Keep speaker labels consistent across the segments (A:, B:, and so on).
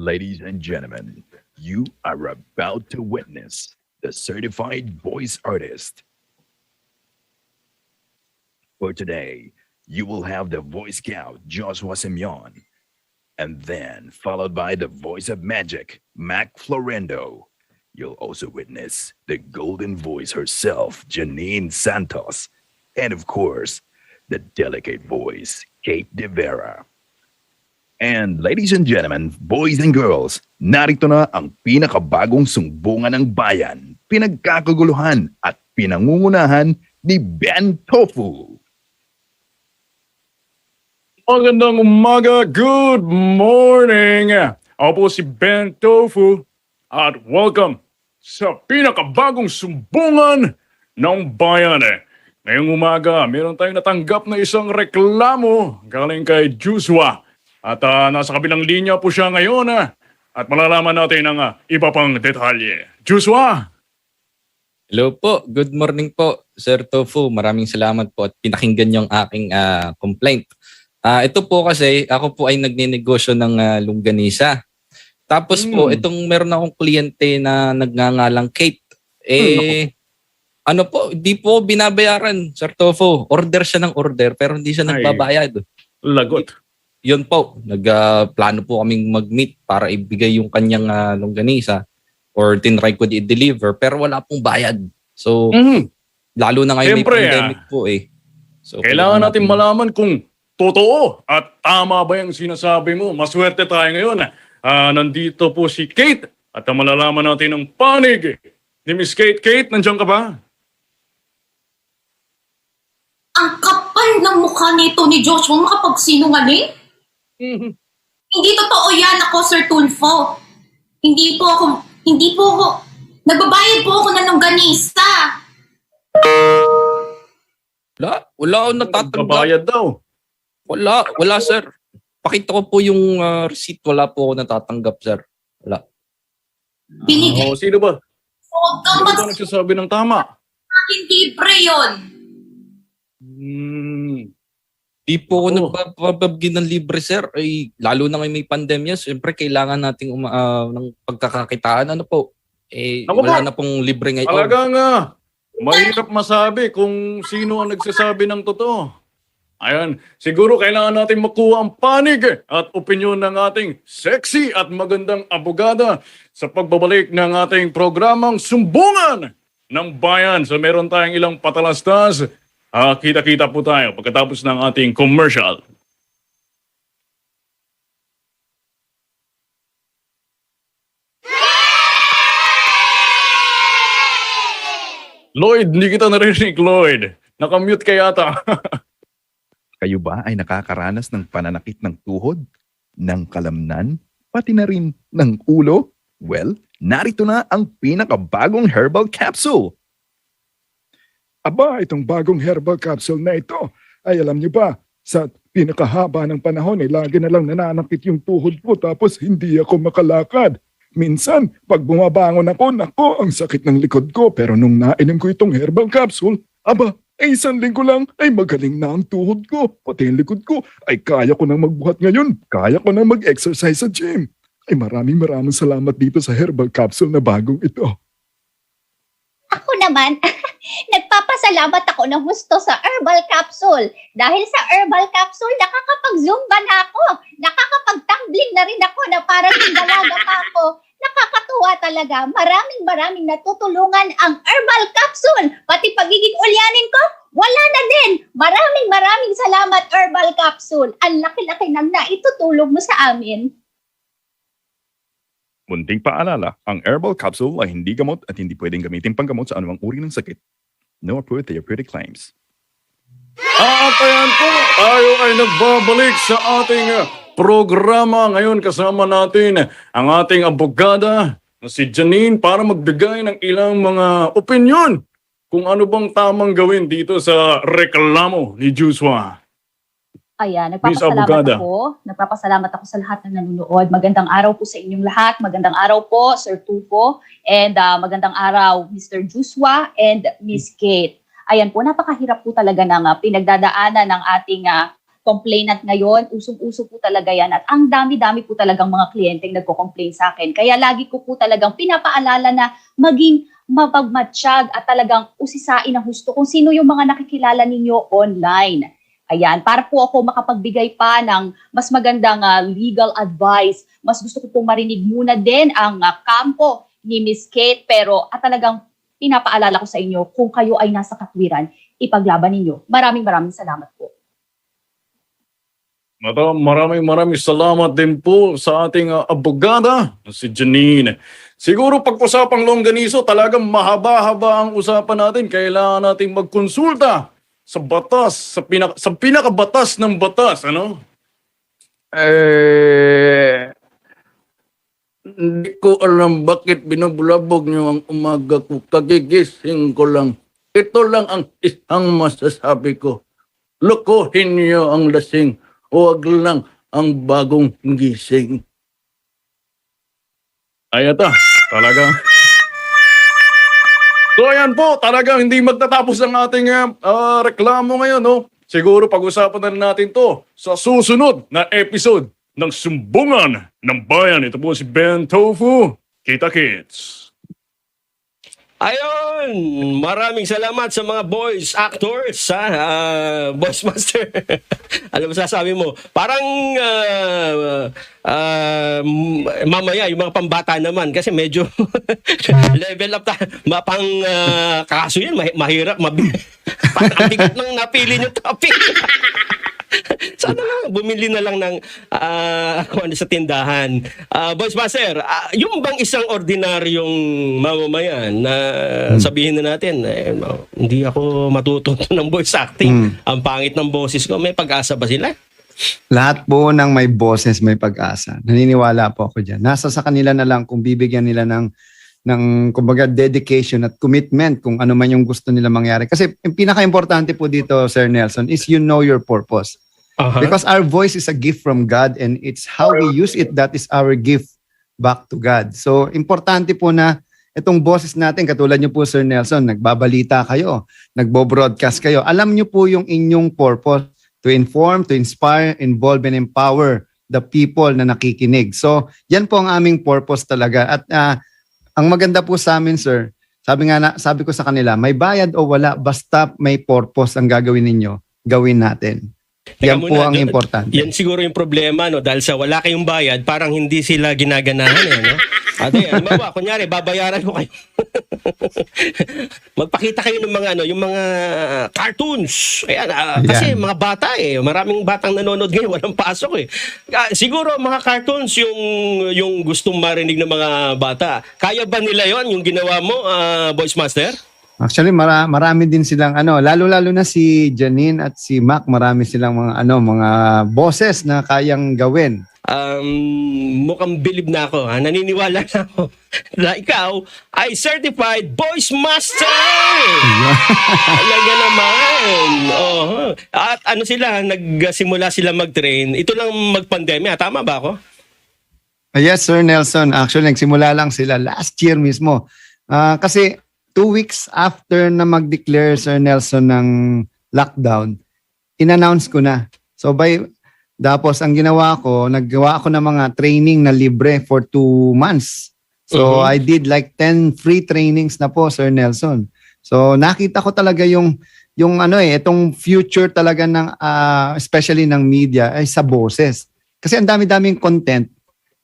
A: Ladies and gentlemen, you are about to witness the certified voice artist. For today, you will have the voice scout Joshua Simeon, and then followed by the voice of magic, Mac Florendo. You'll also witness the golden voice herself, Janine Santos, and of course, the delicate voice, Kate De Vera. And ladies and gentlemen, boys and girls, narito na ang pinakabagong sumbungan ng bayan, pinagkakaguluhan at pinangungunahan ni Ben Tofu.
B: Magandang umaga, good morning! Ako po si Ben Tofu at welcome sa pinakabagong sumbungan ng bayan. Ngayong umaga, meron tayong natanggap na isang reklamo galing kay Joshua. At ah, nasa kabilang linya po siya ngayon ah, at malalaman natin ang ah, iba pang detalye. Joshua!
C: Hello po, good morning po, Sir Tofu. Maraming salamat po at pinakinggan yung aking ah, complaint. Ah, ito po kasi, ako po ay nagninegosyo ng ah, longganisa. Tapos po,
B: Hmm.
C: itong meron akong kliyente na nagngangalang Kate. Eh, ano po, di po binabayaran, Sir Tofu. Order siya ng order pero hindi siya
B: Ay.
C: nagbabayad.
B: Lagot.
C: Yun po, nagplano po kaming mag-meet para ibigay yung kanyang ah, longganisa or tinry ko i-deliver pero wala pong bayad. So,
B: Mhm.
C: lalo na ngayon
B: Siyempre,
C: may pandemic po eh. So,
B: Kailangan natin malaman kung totoo at tama ba yung sinasabi mo. Maswerte tayo ngayon. Ah, nandito po si Kate at malalaman natin ang panig ni Miss Kate. Kate, nandiyan ka ba?
D: Ang kapal ng mukha nito ni Joshua makapagsinungaling? Hindi totoo yan ako, Sir Tulfo. Hindi po ako, hindi po ako, nagbabayad po ako ng longganisa.
C: Wala, wala akong natatanggap.
B: Kabayad daw.
C: Wala, wala sir. Pakita ko po yung ah, receipt. Wala po ako natatanggap, sir. Wala.
D: Binigay
B: Oh, sino ba?
D: huwag kang
B: Sino ba
D: mag
B: nagsasabi ng tama?
D: hindi libre yun.
B: Hmm.
C: Di po ako nagpapabagin ng libre, sir. Ay, lalo na ngayon may pandemya, siyempre kailangan nating uma, ah, ng pagkakakitaan. Ano po? Eh,
B: Ako
C: wala
B: po.
C: na pong libre ngayon.
B: Talaga nga. Mahirap masabi kung sino ang nagsasabi ng totoo. Ayan, siguro kailangan natin makuha ang panig at opinyon ng ating sexy at magandang abogada sa pagbabalik ng ating programang Sumbungan ng Bayan. So meron tayong ilang patalastas. Ah, kita-kita po tayo pagkatapos ng ating commercial. Lloyd, hindi kita narinig, Lloyd. Nakamute ka yata.
A: Kayo ba ay nakakaranas ng pananakit ng tuhod, ng kalamnan, pati na rin ng ulo? Well, narito na ang pinakabagong herbal capsule.
E: Aba, itong bagong herbal capsule na ito, ay alam niyo ba, sa pinakahaba ng panahon ay lagi na lang nananakit yung tuhod ko tapos hindi ako makalakad. Minsan, pag bumabangon ako, nako, ang sakit ng likod ko. Pero nung nainom ko itong herbal capsule, aba, ay isang linggo lang ay magaling na ang tuhod ko. Pati ang likod ko ay kaya ko nang magbuhat ngayon. Kaya ko nang mag-exercise sa gym. Ay maraming maraming salamat dito sa herbal capsule na bagong ito.
F: Ako naman, nagpapasalamat ako ng gusto sa herbal capsule. Dahil sa herbal capsule, nakakapag-zumba na ako. Nakakapag-tumbling na rin ako na parang yung dalaga pa ako. Nakakatuwa talaga. Maraming maraming natutulungan ang herbal capsule. Pati pagiging ulyanin ko, wala na din. Maraming maraming salamat herbal capsule. Ang laki-laki nang naitutulong mo sa amin.
A: Munting paalala, ang herbal capsule ay hindi gamot at hindi pwedeng gamitin panggamot sa anumang uri ng sakit. No approved therapeutic claims.
B: At ayan po, tayo ay nagbabalik sa ating programa. Ngayon kasama natin ang ating abogada na si Janine para magbigay ng ilang mga opinion kung ano bang tamang gawin dito sa reklamo ni Joshua.
F: Ayan, nagpapasalamat ako. Nagpapasalamat ako sa lahat ng nanonood. Magandang araw po sa inyong lahat. Magandang araw po, Sir Tupo. And ah, magandang araw, Mr. Joshua and Miss Kate. Ayan po, napakahirap po talaga ng ah, pinagdadaanan ng ating ah, complainant ngayon. Usong-uso po talaga yan. At ang dami-dami po talagang mga kliyenteng nagko-complain sa akin. Kaya lagi ko po talagang pinapaalala na maging mapagmatsyag at talagang usisain ang husto kung sino yung mga nakikilala ninyo online. Ayan, para po ako makapagbigay pa ng mas magandang ah, legal advice, mas gusto ko pong marinig muna din ang ah, kampo ni Miss Kate pero at talagang pinapaalala ko sa inyo kung kayo ay nasa katwiran, ipaglaban ninyo. Maraming maraming salamat po.
B: Madam, maraming maraming salamat din po sa ating uh, abogada, si Janine. Siguro pag-usapang longganiso, talagang mahaba-haba ang usapan natin. Kailangan nating magkonsulta sa batas, sa, pinak sa pinakabatas ng batas, ano?
G: Eh, hindi ko alam bakit binabulabog niyo ang umaga ko. Kagigising ko lang. Ito lang ang isang masasabi ko. Lukuhin niyo ang lasing. Huwag lang ang bagong gising.
B: Ay, ata, talaga. So ayan po, talagang hindi magtatapos ang ating uh, reklamo ngayon, no? Siguro pag-usapan na natin to sa susunod na episode ng Sumbungan ng Bayan. Ito po si Ben Tofu. Kita Kids.
H: Ayun, maraming salamat sa mga boys actors, ha? Ah, Boss Master. ano mo sasabi mo? Parang ah, m- mamaya yung mga pambata naman kasi medyo level up ta. Mapang ah, kaso yan, mahi- mahirap, Parang ang bigat ng napili niyo topic. Sana lang, bumili na lang ng kung ano sa tindahan. Ah, Boss Master, ah, yung bang isang ordinaryong mamamayan na sabihin na natin, eh, hindi ako matututo ng voice acting. Ang pangit ng boses ko, may pag-asa ba sila?
I: Lahat po ng may boses may pag-asa. Naniniwala po ako dyan. Nasa sa kanila na lang kung bibigyan nila ng ng kumbaga dedication at commitment kung ano man yung gusto nila mangyari. Kasi yung pinaka-importante po dito, Sir Nelson, is you know your purpose.
H: Aha.
I: Because our voice is a gift from God and it's how we use it that is our gift back to God. So, importante po na itong boses natin, katulad niyo po Sir Nelson, nagbabalita kayo, nagbo-broadcast kayo. Alam niyo po yung inyong purpose to inform, to inspire, involve, and empower the people na nakikinig. So, yan po ang aming purpose talaga. At ah, ang maganda po sa amin, sir, sabi nga na, sabi ko sa kanila, may bayad o wala, basta may purpose ang gagawin ninyo, gawin natin.
H: Teka
I: Yan po
H: muna,
I: ang
H: d-
I: importante.
H: Yan siguro yung problema, no? Dahil sa wala kayong bayad, parang hindi sila ginaganahan, eh, no? Ate, halimbawa, kunyari, babayaran ko kayo. Magpakita kayo ng mga, ano, yung mga cartoons. Ayan, ah, kasi
I: Yan.
H: mga bata, eh. Maraming batang nanonood ngayon, walang pasok, eh. Ah, siguro, mga cartoons yung, yung gustong marinig ng mga bata. Kaya ba nila yon yung ginawa mo, ah, Voice Master?
I: Actually, mara, marami din silang ano, lalo-lalo na si Janine at si Mac, marami silang mga ano, mga boses na kayang gawin.
H: Um, mukhang bilib na ako. Ha? Naniniwala na ako na ikaw ay certified voice master! Talaga naman. Oo. At ano sila, nagsimula sila mag-train. Ito lang mag-pandemya. Tama ba ako?
I: Ah, yes, Sir Nelson. Actually, nagsimula lang sila last year mismo. Ah, kasi two weeks after na mag-declare Sir Nelson ng lockdown, in-announce ko na. So by tapos ang ginawa ko, naggawa ako ng mga training na libre for two months. So
H: Mhm.
I: I did like 10 free trainings na po, Sir Nelson. So nakita ko talaga yung yung ano eh, itong future talaga ng ah, especially ng media ay sa boses. Kasi ang dami-daming content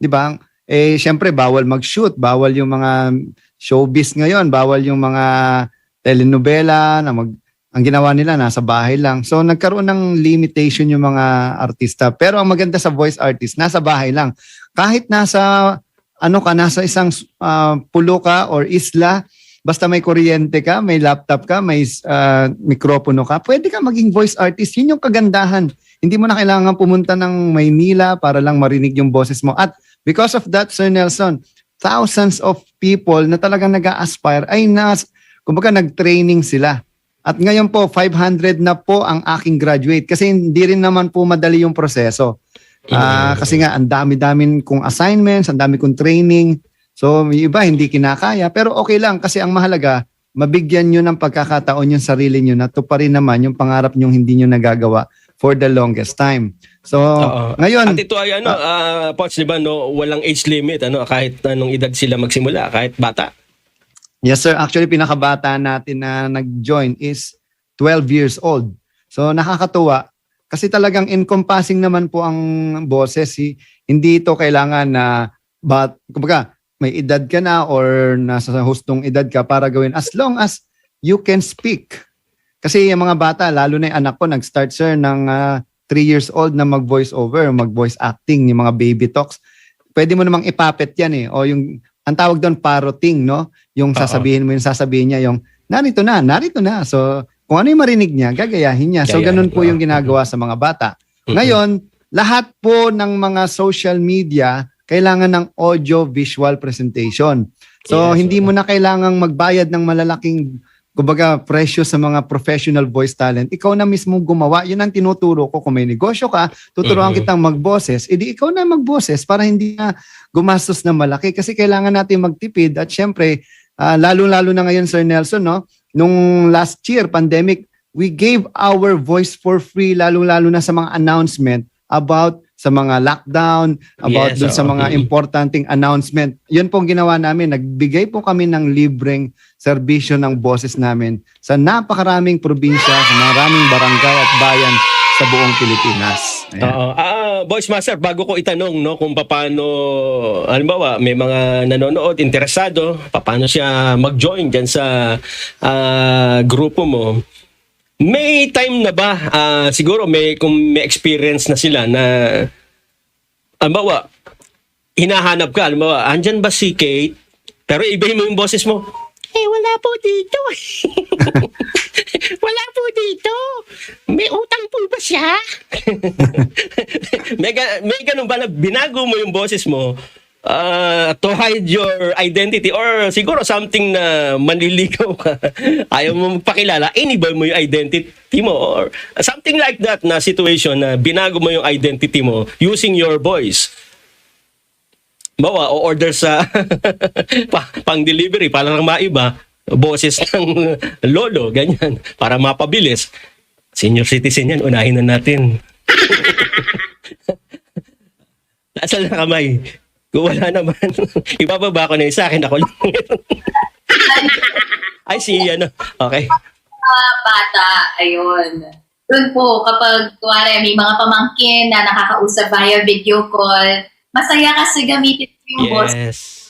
I: 'di ba? Eh syempre bawal mag-shoot, bawal yung mga showbiz ngayon, bawal yung mga telenovela na mag ang ginawa nila nasa bahay lang. So nagkaroon ng limitation yung mga artista. Pero ang maganda sa voice artist, nasa bahay lang. Kahit nasa ano ka, nasa isang ah, pulo ka or isla, basta may kuryente ka, may laptop ka, may ah, mikropono ka, pwede ka maging voice artist. Yun yung kagandahan. Hindi mo na kailangan pumunta ng Maynila para lang marinig yung boses mo. At because of that, Sir Nelson, thousands of people na talagang nag-aspire ay nas, kumbaga nag-training sila. At ngayon po, 500 na po ang aking graduate kasi hindi rin naman po madali yung proseso. Ah, kasi nga, ang dami-dami kong assignments, ang dami kong training. So, yung iba hindi kinakaya. Pero okay lang kasi ang mahalaga, mabigyan nyo ng pagkakataon yung sarili nyo na to pa rin naman yung pangarap nyo hindi nyo nagagawa for the longest time. So,
H: Oo.
I: ngayon,
H: At ito ay ano, ah, Poch, di ba, no, walang age limit, ano, kahit anong edad sila magsimula, kahit bata.
I: Yes sir, actually pinakabata natin na nag-join is 12 years old. So nakakatuwa kasi talagang encompassing naman po ang boses. Si, hindi ito kailangan na but kumbaga may edad ka na or nasa hustong edad ka para gawin as long as you can speak. Kasi yung mga bata, lalo na yung anak ko, nag-start sir ng 3 years old na mag-voice over, mag-voice acting, yung mga baby talks. Pwede mo namang ipapet yan eh. O yung, ang tawag doon paroting, no? Yung sasabihin mo, yung sasabihin niya, yung narito na, narito na. So, kung ano yung marinig niya, gagayahin niya. So, ganun po yung ginagawa sa mga bata.
H: Mm-mm.
I: Ngayon, lahat po ng mga social media, kailangan ng audio-visual presentation. So, hindi mo na kailangang magbayad ng malalaking kumbaga presyo sa mga professional voice talent, ikaw na mismo gumawa. Yun ang tinuturo ko. Kung may negosyo ka, tuturuan
H: Mhm.
I: kitang magboses, edi ikaw na magboses para hindi na gumastos na malaki. Kasi kailangan natin magtipid at syempre, ah, lalo-lalo na ngayon, Sir Nelson, no? Nung last year, pandemic, we gave our voice for free, lalo-lalo na sa mga announcement about sa mga lockdown, about
H: Yes,
I: dun sa
H: oo.
I: mga
H: Mhm.
I: importanteng announcement. Yun pong ginawa namin. Nagbigay po kami ng libreng serbisyo ng boses namin sa napakaraming probinsya, sa maraming barangay at bayan sa buong Pilipinas. Ayan.
H: Oo. Ah, Boys Master, bago ko itanong no kung paano halimbawa may mga nanonood interesado, paano siya mag-join diyan sa ah, grupo mo. May time na ba ah, siguro may kung may experience na sila na halimbawa hinahanap ka, halimbawa, andyan ba si Kate? Pero ibahin mo yung boses mo. Eh, wala po dito. wala po dito. May utang po ba siya? may, ga- may ganun ba na binago mo yung boses mo uh, to hide your identity or siguro something na manliligaw ka. Ayaw mo magpakilala, inibay mo yung identity mo or something like that na situation na binago mo yung identity mo using your voice. Bawa, o order sa pa, pang delivery para lang maiba boses ng lolo, ganyan, para mapabilis. Senior citizen yan, unahin na natin. Nasaan na kamay? Kung wala naman, ibababa ko na yung sa akin, ako lang. Ay, si ano, okay.
D: mga bata, ayun. Doon po, kapag kuwari may mga pamangkin na nakakausap via video call, masaya kasi gamitin yung voice
H: Yes.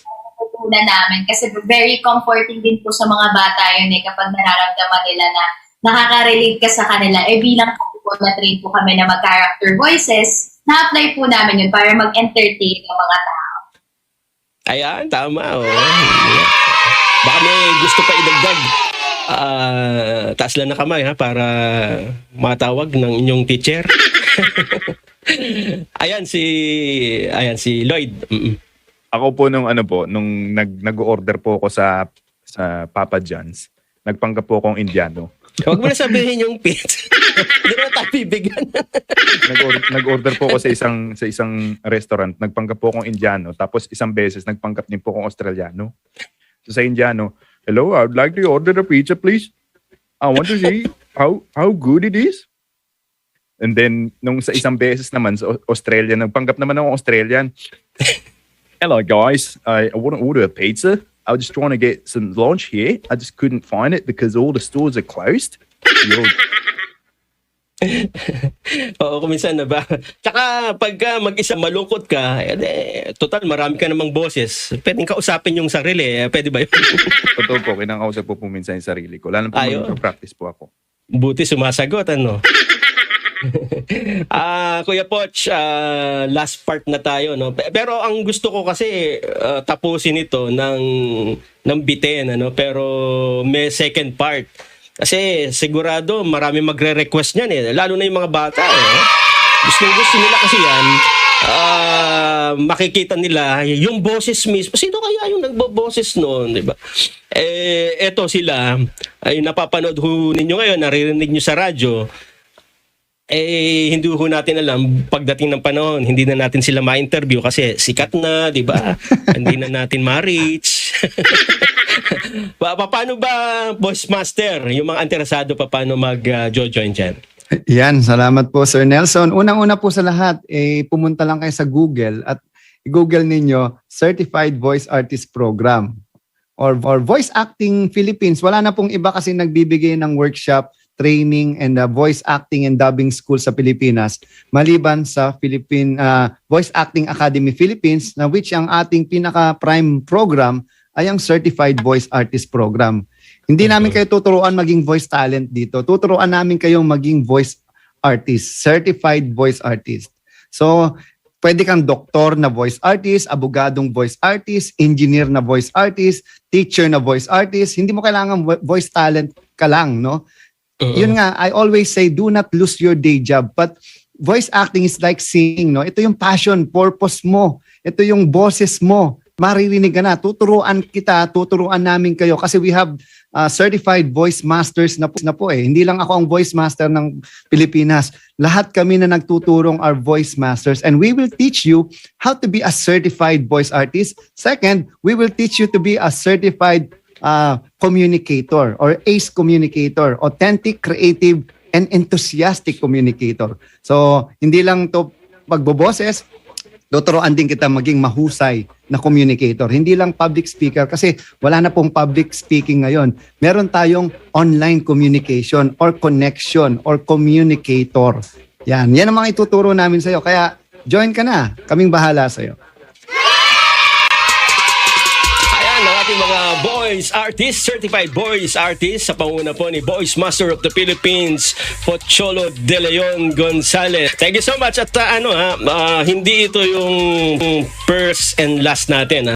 D: na namin kasi very comforting din po sa mga bata yun eh kapag nararamdaman nila na nakaka-relate ka sa kanila. Eh bilang po na-train po kami na mag-character voices, na-apply po namin yun para mag-entertain ng mga tao.
H: Ayan, tama. Oh. Baka may gusto pa idagdag. Ah, taas lang na kamay ha para matawag ng inyong teacher. ayan si ayan si Lloyd. Mm-mm.
J: Ako po nung ano po, nung nag, nag-order po ako sa sa Papa John's, nagpanggap po akong Indiano.
H: Huwag mo na sabihin yung pit. Hindi na tayo bibigyan.
J: Nag-order, nag-order po ako sa isang sa isang restaurant, nagpanggap po akong Indiano, tapos isang beses nagpanggap din po akong Australiano. So sa Indiano, hello, I would like to order a pizza please. I want to see how how good it is. And then nung sa isang beses naman sa Au- Australian, nagpanggap naman akong Australian. Hello guys, I, I want to order a pizza. I was just trying to get some lunch here. I just couldn't find it because all the stores are closed.
H: Oo, kuminsan na ba? Tsaka pagka mag-isa malungkot ka, eh, total marami ka namang boses. Pwedeng kausapin yung sarili. Eh, Pwede ba yun?
J: Totoo po, kinakausap po po minsan yung sarili ko. Lalo po
H: Ayun.
J: mag-practice po ako.
H: Buti sumasagot, ano? Ah, Kuya Poch, ah, last part na tayo, no. Pe- Pero ang gusto ko kasi ah, tapusin ito ng ng bitin, ano, pero may second part. Kasi sigurado marami magre-request niyan eh, lalo na yung mga bata eh. Gusto gusto nila kasi yan. ah, makikita nila yung boses mismo. Sino kaya yung nagboboses noon, di ba? Eh, eto sila, ay napapanood ho ninyo ngayon, naririnig nyo sa radyo, eh hindi ho natin alam pagdating ng panahon hindi na natin sila ma-interview kasi sikat na di ba? Hindi na natin ma-reach. Pa, pa- paano ba boss master yung mga interesado pa paano mag uh, join diyan
I: Yan, salamat po Sir Nelson. Unang-una po sa lahat, eh, pumunta lang kayo sa Google at i-google ninyo Certified Voice Artist Program. Or, or Voice Acting Philippines. Wala na pong iba kasi nagbibigay ng workshop, training, and uh, voice acting and dubbing school sa Pilipinas maliban sa Philippine uh, Voice Acting Academy Philippines na which ang ating pinaka-prime program ay ang Certified Voice Artist Program. Hindi namin kayo tuturuan maging voice talent dito. Tuturuan namin kayong maging voice artist, certified voice artist. So, pwede kang doktor na voice artist, abogadong voice artist, engineer na voice artist, teacher na voice artist. Hindi mo kailangan vo- voice talent ka lang, no? Yun nga, I always say, do not lose your day job. But voice acting is like singing, no? Ito yung passion, purpose mo. Ito yung boses mo. Maririnig ka na. Tuturuan kita, tuturuan namin kayo kasi we have uh, certified voice masters na po, na po eh. Hindi lang ako ang voice master ng Pilipinas. Lahat kami na nagtuturong are voice masters and we will teach you how to be a certified voice artist. Second, we will teach you to be a certified uh, communicator or ACE communicator, authentic, creative, and enthusiastic communicator. So, hindi lang to pagboboses, tuturuan din kita maging mahusay na communicator. Hindi lang public speaker kasi wala na pong public speaking ngayon. Meron tayong online communication or connection or communicator. Yan, yan ang mga ituturo namin sa'yo. Kaya join ka na. Kaming bahala sa'yo.
H: Ayan boys artist, certified boys artist sa panguna po ni Voice Master of the Philippines, Pocholo De Leon Gonzalez. Thank you so much at uh, ano ha, ah, hindi ito yung first and last natin ha.